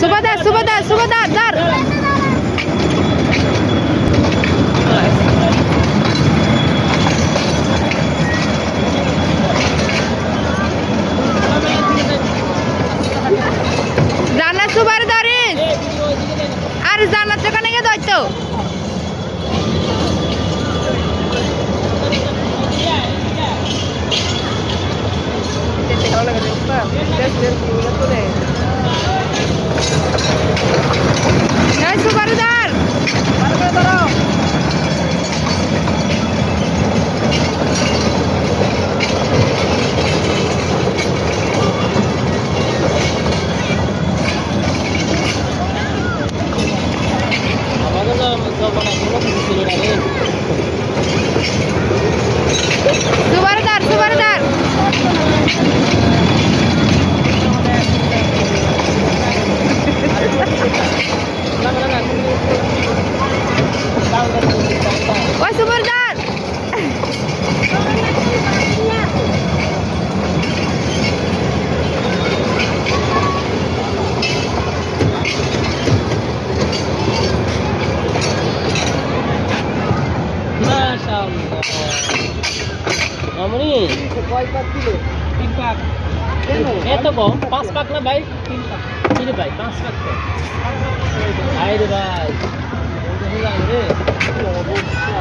সুবাদার সুবাদার সুবাদার দার জান্নাত সুবার দারিস আর জান্নাত দোকানে গিয়ে দইত এই কোনো কিছু ছিল না রে সুবারদার সুবারদার না না না ওই সুবারদার মাশাআল্লাহ আমরি। কয় পাক দিল তিন পাক এত কম? পাঁচ পাক না ভাই? তিন পাক তিন ভাই পাঁচ পাক তো। ভাই রে ভাই। রে। অবস্থা